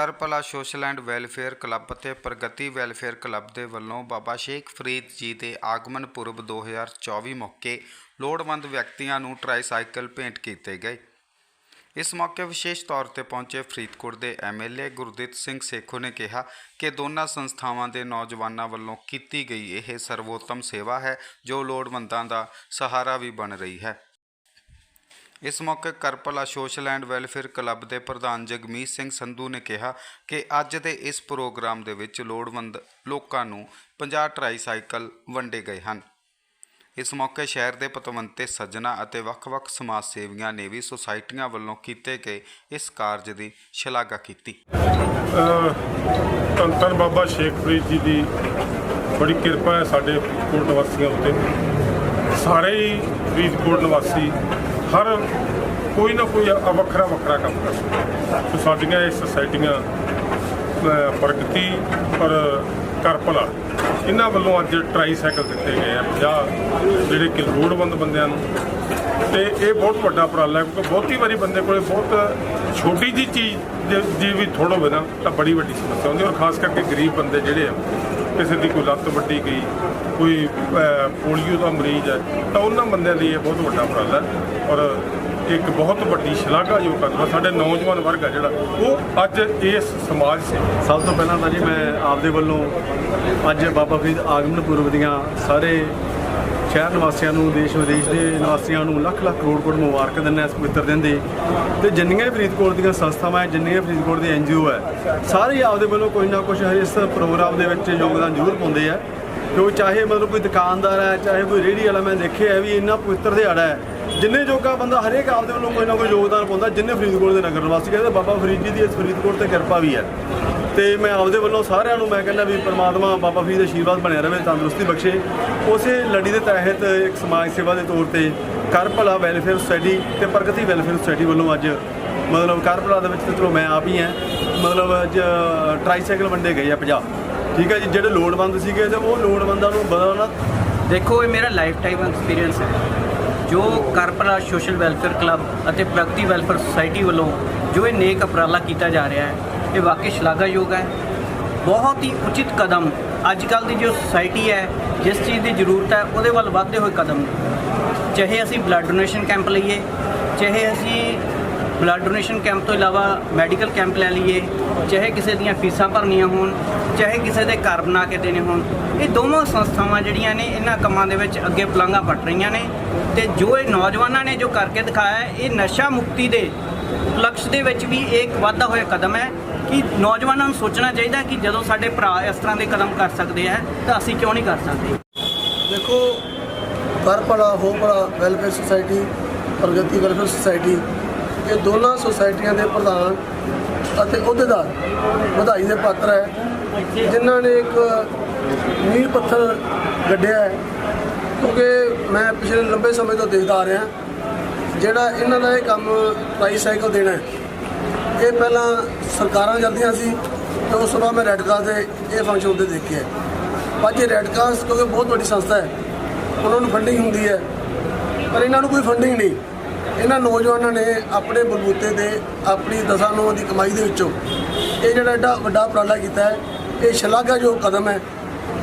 ਕਰਪਲਾ social and welfare club ਅਤੇ Pragati welfare club ਦੇ ਵੱਲੋਂ ਬਾਬਾ ਸ਼ੇਖ ਫਰੀਦ ਜੀ ਦੇ ਆਗਮਨ ਪੁਰਬ 2024 ਮੌਕੇ ਲੋੜਵੰਦ ਵਿਅਕਤੀਆਂ ਨੂੰ ਟ੍ਰਾਈਸਾਈਕਲ ਭੇਂਟ ਕੀਤੇ ਗਏ। ਇਸ ਮੌਕੇ ਵਿਸ਼ੇਸ਼ ਤੌਰ ਤੇ ਪਹੁੰਚੇ ਫਰੀਦਕੋਟ ਦੇ ਐਮਐਲਏ ਗੁਰਦੀਪ ਸਿੰਘ ਸੇਖੋ ਨੇ ਕਿਹਾ ਕਿ ਦੋਨਾਂ ਸੰਸਥਾਵਾਂ ਦੇ ਨੌਜਵਾਨਾਂ ਵੱਲੋਂ ਕੀਤੀ ਗਈ ਇਹ ਸਰਵੋਤਮ ਸੇਵਾ ਹੈ, ਜੋ ਲੋੜਵੰਦਾਂ ਦਾ ਸਹਾਰਾ ਵੀ ਬਣ ਰਹੀ ਹੈ। ਇਸ ਮੌਕੇ ਕਰਪਲਾ ਸੋਸ਼ਲ ਐਂਡ ਵੈਲਫੇਅਰ ਕਲੱਬ ਦੇ ਪ੍ਰਧਾਨ ਜਗਮੀਤ ਸਿੰਘ ਸੰਧੂ ਨੇ ਕਿਹਾ ਕਿ ਅੱਜ ਦੇ ਇਸ ਪ੍ਰੋਗਰਾਮ ਦੇ ਵਿੱਚ ਲੋੜਵੰਦ ਲੋਕਾਂ ਨੂੰ 50 ਟਰਾਈਸਾਈਕਲ ਵੰਡੇ ਗਏ ਹਨ। ਇਸ ਮੌਕੇ ਸ਼ਹਿਰ ਦੇ ਪਤਵੰਤੇ ਸੱਜਣਾ ਅਤੇ ਵੱਖ-ਵੱਖ ਸਮਾਜ ਸੇਵੀਆਂ ਨੇ ਵੀ ਸੁਸਾਇਟੀਆਂ ਵੱਲੋਂ ਕੀਤੇ ਗਏ ਇਸ ਕਾਰਜ ਦੀ ਸ਼ਲਾਘਾ ਕੀਤੀ। ਅਹ ਬਾਬਾ ਸ਼ੇਖ ਫਰੀਦ ਜੀ ਦੀ ਬੜੀ ਕਿਰਪਾ ਹੈ ਸਾਡੇ ਫਰੀਦਕੋਟ ਨਿਵਾਸੀਆਂ ਉੱਤੇ। ਸਾਰੇ ਹੀ ਫਰੀਦਕੋਟ ਨਿਵਾਸੀ ਹਰ ਕੋਈ ਨਾ ਕੋਈ ਵੱਖਰਾ ਵੱਖਰਾ ਕੰਮ ਕਰਦਾ। ਤੇ ਸਾਡੀਆਂ ਇਹ ਸੁਸਾਇਟੀਆਂ ਪ੍ਰਗਤੀ ਪਰ ਕਰਪਲਾ ਇਹਨਾਂ ਵੱਲੋਂ ਅੱਜ ਟ੍ਰਾਈਸਾਈਕਲ ਦਿੱਤੇ ਗਏ ਆ 50 ਜਿਹੜੇ ਕਿ ਲੋੜਵੰਦ ਬੰਦਿਆਂ ਨੂੰ। ਤੇ ਇਹ ਬਹੁਤ ਵੱਡਾ ਉਪਰਾਲਾ ਹੈ, ਕਿਉਂਕਿ ਬਹੁਤੀ ਵਾਰੀ ਬੰਦੇ ਕੋਲੇ ਬਹੁਤ ਛੋਟੀ ਜੀ ਚੀਜ਼ ਜੇ- ਜੀ ਵੀ ਥੋੜਾ ਹੋਵੇ ਨਾ, ਤਾਂ ਬੜੀ ਵੱਡੀ ਸਮੱਸਿਆ ਹੁੰਦੀ ਔਰ ਖਾਸ ਕਰਕੇ ਗਰੀਬ ਬੰਦੇ ਜਿਹੜੇ ਆ ਕਿਸੇ ਦੀ ਕੋਈ ਲੱਤ ਵੱਡੀ ਗਈ, ਕੋਈ ਪੋਲੀਓ ਦਾ ਮਰੀਜ਼ ਹੈ, ਤਾਂ ਉਹਨਾਂ ਬੰਦਿਆਂ ਲਈ ਇਹ ਬਹੁਤ ਵੱਡਾ ਉਪਰਾਲਾ ਔਰ ਇੱਕ ਬਹੁਤ ਵੱਡੀ ਸ਼ਲਾਘਾਯੋਗ ਕਦਮ ਸਾਡੇ ਨੌਜਵਾਨ ਵਰਗ ਆ ਜਿਹੜਾ, ਉਹ ਅੱਜ ਇਸ ਸਮਾਜ ਸੇ ਸਭ ਤੋਂ ਪਹਿਲਾਂ ਤਾਂ ਜੀ ਮੈਂ ਆਪਦੇ ਵੱਲੋਂ ਅੱਜ ਬਾਬਾ ਫਰੀਦ ਆਗਮਨ ਪੁਰਬ ਦੀਆਂ ਸਾਰੇ ਸ਼ਹਿਰ ਨਿਵਾਸੀਆਂ ਨੂੰ, ਦੇਸ਼ ਵਿਦੇਸ਼ ਦੇ ਨਿਵਾਸੀਆਂ ਨੂੰ ਲੱਖ ਲੱਖ ਕਰੋੜ ਕਰੋੜ ਮੁਬਾਰਕਾਂ ਦਿੰਦਾ ਇਸ ਪਵਿੱਤਰ ਦਿਨ ਦੀ। ਤੇ ਜਿੰਨੀਆਂ ਵੀ ਫਰੀਦਕੋਟ ਦੀਆਂ ਸੰਸਥਾਵਾਂ ਹੈ, ਜਿੰਨੀਆਂ ਵੀ ਫਰੀਦਕੋਟ ਦੇ ਐਨਜੀਓ ਹੈ, ਸਾਰੇ ਆਪਦੇ ਵੱਲੋਂ ਕੋਈ ਨਾ ਕੁਝ ਇਸ ਪ੍ਰੋਗਰਾਮ ਦੇ ਵਿੱਚ ਯੋਗਦਾਨ ਜ਼ਰੂਰ ਪਾਉਂਦੇ ਆ। ਕਿਉਂਕਿ ਚਾਹੇ ਮਤਲਬ ਕੋਈ ਦੁਕਾਨਦਾਰ ਹੈ, ਚਾਹੇ ਕੋਈ ਰੇਹੜੀ ਵਾਲਾ, ਮੈਂ ਦੇਖਿਆ ਵੀ ਇੰਨਾ ਪਵਿੱਤਰ ਦਿਹਾੜਾ ਹੈ ਜਿੰਨੇ ਜੋਗਾ ਬੰਦਾ ਹਰੇਕ ਆਪਦੇ ਵੱਲੋਂ ਕੋਈ ਨਾ ਕੋਈ ਯੋਗਦਾਨ ਪਾਉਂਦਾ, ਜਿੰਨੇ ਫਰੀਦਕੋਟ ਦੇ ਨਗਰ ਨਿਵਾਸੀ ਕਹਿੰਦੇ ਬਾਬਾ ਫਰੀਦ ਜੀ ਦੀ ਇਸ ਫਰੀਦਕੋਟ ਤੇ ਕਿਰਪਾ ਵੀ ਹੈ। ਤੇ ਮੈਂ ਆਪਦੇ ਵੱਲੋਂ ਸਾਰਿਆਂ ਨੂੰ ਮੈਂ ਕਹਿੰਦਾ ਵੀ ਪ੍ਰਮਾਤਮਾ ਬਾਬਾ ਫਰੀਦ ਦਾ ਆਸ਼ੀਰਵਾਦ ਬਣਿਆ ਰਵੇ, ਤੰਦਰੁਸਤੀ ਬਖਸ਼ੇ। ਉਸੇ ਲੜੀ ਦੇ ਤਹਿਤ ਇੱਕ ਸਮਾਜ ਸੇਵਾ ਦੇ ਤੌਰ ਤੇ ਕਰ ਭਲਾ ਵੈਲਫੇਅਰ ਸੁਸਾਇਟੀ ਤੇ ਪ੍ਰਗਤੀ ਵੈਲਫੇਅਰ ਸੁਸਾਇਟੀ ਵੱਲੋਂ ਅੱਜ ਮਤਲਬ ਕਰ ਭਲਾ ਦੇ ਵਿੱਚ ਤੇ ਚਲੋ ਮੈਂ ਆਪ ਹੀ ਹਾਂ, ਮਤਲਬ ਅੱਜ ਟ੍ਰਾਈਸਾਈਕਲ ਵੰਡੇ ਗਏ ਆ 50 ਠੀਕ ਹੈ ਜੀ, ਜਿਹੜੇ ਲੋੜਵੰਦ ਸੀਗੇ ਤੇ ਉਹ ਲੋੜਵੰਦਾਂ ਨੂੰ ਬਦਲਣਾ ਦੇਖੋ, ਇਹ ਮੇਰਾ ਲਾਈਫ ਟਾਈਮ ਐਕਸਪੀਰੀਅੰਸ ਹੈ। ਜੋ ਕਰਪਲਾ ਸੋਸ਼ਲ ਵੈਲਫੇਅਰ ਕਲੱਬ ਅਤੇ ਪ੍ਰਗਤੀ ਵੈਲਫੇਅਰ ਸੁਸਾਇਟੀ ਵੱਲੋਂ ਜੋ ਇਹ ਨੇਕ ਉਪਰਾਲਾ ਕੀਤਾ ਜਾ ਰਿਹਾ ਹੈ, ਇਹ ਵਾਕਈ ਸ਼ਲਾਘਾਯੋਗ ਹੈ। ਬਹੁਤ ਹੀ ਉਚਿਤ ਕਦਮ ਅੱਜ ਕੱਲ ਦੀ ਜੋ ਸੁਸਾਇਟੀ ਹੈ, ਜਿਸ ਚੀਜ਼ ਦੀ ਜ਼ਰੂਰਤ ਹੈ, ਉਹਦੇ ਵੱਲ ਵਧਦੇ ਹੋਏ ਕਦਮ। ਚਾਹੇ ਅਸੀਂ ਬਲੱਡ ਡੋਨੇਸ਼ਨ ਕੈਂਪ ਲਈਏ, ਚਾਹੇ ਅਸੀਂ ਬਲੱਡ ਡੋਨੇਸ਼ਨ ਕੈਂਪ ਤੋਂ ਇਲਾਵਾ ਮੈਡੀਕਲ ਕੈਂਪ ਲੈ ਲਈਏ ਚਾਹੇ ਕਿਸੇ ਦੀਆਂ ਫੀਸਾਂ ਭਰਨੀਆਂ ਹੋਣ, ਚਾਹੇ ਕਿਸੇ ਦੇ ਘਰ ਬਣਾ ਕੇ ਦੇਣੇ ਹੋਣ, ਇਹ ਦੋਵਾਂ ਸੰਸਥਾਵਾਂ ਜਿਹੜੀਆਂ ਨੇ, ਇਹਨਾਂ ਕੰਮਾਂ ਦੇ ਵਿੱਚ ਅੱਗੇ ਪਲਾਂਘਾਂ ਪੱਟ ਰਹੀਆਂ ਨੇ। ਤੇ ਜੋ ਇਹ ਨੌਜਵਾਨਾਂ ਨੇ ਜੋ ਕਰਕੇ ਦਿਖਾਇਆ ਇਹ ਨਸ਼ਾ ਮੁਕਤੀ ਦੇ ਲਕਸ਼ ਦੇ ਵਿੱਚ ਵੀ ਇਹ ਇੱਕ ਵਾਧਾ ਹੋਇਆ ਕਦਮ ਹੈ ਕਿ ਨੌਜਵਾਨਾਂ ਨੂੰ ਸੋਚਣਾ ਚਾਹੀਦਾ ਕਿ ਜਦੋਂ ਸਾਡੇ ਭਰਾ ਇਸ ਤਰ੍ਹਾਂ ਦੇ ਕਦਮ ਕਰ ਸਕਦੇ ਆ, ਤਾਂ ਅਸੀਂ ਕਿਉਂ ਨਹੀਂ ਕਰ ਸਕਦੇ? ਦੇਖੋ ਕਰ ਭਲਾ, ਹੋ ਭਲਾ welfare society Pragati welfare society ਇਹ ਦੋਨਾਂ ਸੁਸਾਇਟੀਆਂ ਦੇ ਪ੍ਰਧਾਨ ਅਤੇ ਅਹੁਦੇਦਾਰ ਵਧਾਈ ਦੇ ਪਾਤਰ ਹੈ, ਜਿਨ੍ਹਾਂ ਨੇ ਇੱਕ ਨੀਂਹ ਪੱਥਰ ਗੱਡਿਆ ਹੈ। ਕਿਉਂਕਿ ਮੈਂ ਪਿਛਲੇ ਲੰਬੇ ਸਮੇਂ ਤੋਂ ਦੇਖਦਾ ਆ ਰਿਹਾ, ਜਿਹੜਾ ਇਹਨਾਂ ਦਾ ਇਹ ਕੰਮ ਟ੍ਰਾਈਸਾਈਕਲ ਦੇਣਾ ਹੈ। ਇਹ ਪਹਿਲਾਂ ਸਰਕਾਰਾਂ ਜਾਂਦੀਆਂ ਸੀ ਤੇ ਉਸ ਤੋਂ ਬਾਅਦ ਮੈਂ ਰੈੱਡ ਕਰਾਸ ਦੇ ਇਹ ਫੰਕਸ਼ਨ ਉੱਤੇ ਦੇਖਿਆ ਬਾਕੀ ਰੈੱਡ ਕਰਾਸ ਕਿਉਂਕਿ ਬਹੁਤ ਵੱਡੀ ਸੰਸਥਾ ਹੈ, ਉਹਨਾਂ ਨੂੰ ਫੰਡਿੰਗ ਹੁੰਦੀ ਹੈ, ਪਰ ਇਹਨਾਂ ਨੂੰ ਕੋਈ ਫੰਡਿੰਗ ਨਹੀਂ। ਇਹਨਾਂ ਨੌਜਵਾਨਾਂ ਨੇ ਆਪਣੇ ਬਲਬੂਤੇ ਦੇ ਆਪਣੀ ਦਸਾਂ ਨੌਂ ਦੀ ਕਮਾਈ ਦੇ ਵਿੱਚੋਂ ਇਹ ਜਿਹੜਾ ਐਡਾ ਵੱਡਾ ਉਪਰਾਲਾ ਕੀਤਾ ਹੈ, ਇਹ ਸ਼ਲਾਘਾਯੋਗ ਕਦਮ ਹੈ।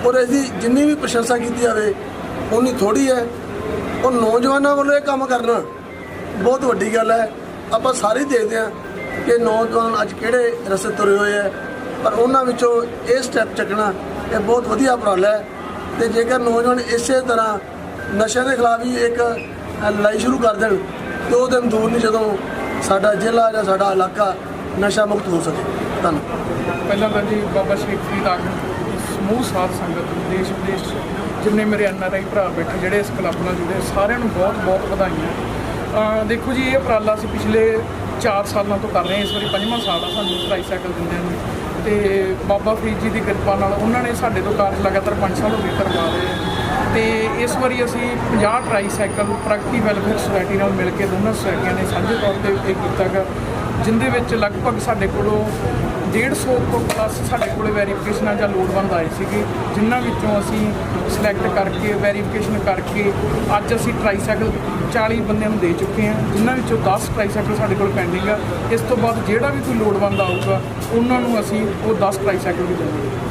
ਔਰ ਇਹਦੀ ਜਿੰਨੀ ਵੀ ਪ੍ਰਸ਼ੰਸਾ ਕੀਤੀ ਜਾਵੇ ਉਨੀ ਥੋੜੀ ਹੈ। ਔਰ ਨੌਜਵਾਨਾਂ ਵੱਲੋਂ ਇਹ ਕੰਮ ਕਰਨਾ ਬਹੁਤ ਵੱਡੀ ਗੱਲ ਹੈ। ਆਪਾਂ ਸਾਰੇ ਹੀ ਦੇਖਦੇ ਹਾਂ ਕਿ ਨੌਜਵਾਨ ਅੱਜ ਕਿਹੜੇ ਰਸਤੇ ਤੁਰੇ ਹੋਏ ਹੈ। ਪਰ ਉਹਨਾਂ ਵਿੱਚੋਂ ਇਹ ਸਟੈਪ ਚੱਕਣਾ ਇਹ ਬਹੁਤ ਵਧੀਆ ਉਪਰਾਲਾ ਹੈ। ਤੇ ਜੇਕਰ ਨੌਜਵਾਨ ਇਸੇ ਤਰ੍ਹਾਂ ਨਸ਼ਿਆਂ ਦੇ ਖਿਲਾਫ ਹੀ ਇੱਕ ਲੜਾਈ ਸ਼ੁਰੂ ਕਰ ਦੇਣ ਦੋ ਦਿਨ ਦੂਰ ਨਹੀਂ ਜਦੋਂ ਸਾਡਾ ਜ਼ਿਲ੍ਹਾ ਜਾਂ ਸਾਡਾ ਇਲਾਕਾ ਨਸ਼ਾ ਮੁਕਤ ਹੋ ਸਕੇ। ਧੰਨਵਾਦ। ਪਹਿਲਾਂ ਤਾਂ ਜੀ ਬਾਬਾ ਸ਼ੇਖ ਫਰੀਦ ਆਗਮ ਸਮੂਹ ਸਾਥ ਸੰਗਤ ਦੇਸ਼ ਵਿਦੇਸ਼ 'ਚ, ਜਿੰਨੇ ਮੇਰੇ ਐਨ ਆਰ ਆਈ ਭਰਾ ਬੈਠੇ, ਜਿਹੜੇ ਇਸ ਕਲੱਬ ਨਾਲ ਜੁੜੇ, ਸਾਰਿਆਂ ਨੂੰ ਬਹੁਤ ਬਹੁਤ ਵਧਾਈਆਂ ਦੇਖੋ ਜੀ, ਇਹ ਉਪਰਾਲਾ ਸੀ ਪਿਛਲੇ 4 ਸਾਲਾਂ ਤੋਂ ਕਰ ਰਹੇ ਹਾਂ। ਇਸ ਵਾਰੀ ਪੰਜਵਾਂ ਸਾਲ ਆ ਸਾਨੂੰ ਟ੍ਰਾਈਸਾਈਕਲ ਦਿੰਦੇ ਨੂੰ। ਤੇ ਬਾਬਾ ਫਰੀਦ ਜੀ ਦੀ ਕਿਰਪਾ ਨਾਲ ਉਹਨਾਂ ਨੇ ਸਾਡੇ ਤੋਂ ਕਾਰਜ ਲਗਾਤਾਰ 5 ਸਾਲ ਹੋ ਗਏ ਕਰਵਾ ਰਹੇ ਆ। ਤੇ ਇਸ ਵਾਰੀ ਅਸੀਂ 50 ਟ੍ਰਾਈਸਾਈਕਲ ਪ੍ਰਗਤੀ ਵੈਲਫੇਅਰ ਸੁਸਾਇਟੀ ਨਾਲ ਮਿਲ ਕੇ ਦੋਨਾਂ ਸੁਸਾਇਟੀਆਂ ਨੇ ਸਾਂਝੇ ਤੌਰ ਤੇ ਇਹ ਕੀਤਾ ਗਾ, ਜਿੰਦੇ ਵਿੱਚ ਲਗਭਗ ਸਾਡੇ ਕੋਲੋਂ 150 ਤੋਂ ਪਲੱਸ ਸਾਡੇ ਕੋਲੇ ਵੈਰੀਫਿਕੇਸ਼ਨਾਂ ਜਾਂ ਲੋੜਵੰਦ ਆਏ ਸੀਗੇ, ਜਿਨ੍ਹਾਂ ਵਿੱਚੋਂ ਅਸੀਂ ਸਿਲੈਕਟ ਕਰਕੇ ਵੈਰੀਫਿਕੇਸ਼ਨ ਕਰਕੇ ਅੱਜ ਅਸੀਂ ਟਰਾਈਸਾਈਕਲ 40 ਬੰਦਿਆਂ ਨੂੰ ਦੇ ਚੁੱਕੇ ਹਾਂ, ਜਿਨ੍ਹਾਂ ਵਿੱਚੋਂ 10 ਟਰਾਈਸਾਈਕਲ ਸਾਡੇ ਕੋਲ ਪੈਂਡਿੰਗ ਆ। ਇਸ ਤੋਂ ਬਾਅਦ ਜਿਹੜਾ ਵੀ ਕੋਈ ਲੋੜਵੰਦ ਆਊਗਾ, ਉਹਨਾਂ ਨੂੰ ਅਸੀਂ ਉਹ 10 ਟਰਾਈਸਾਈਕਲ ਵੀ ਦੇਵਾਂਗੇ।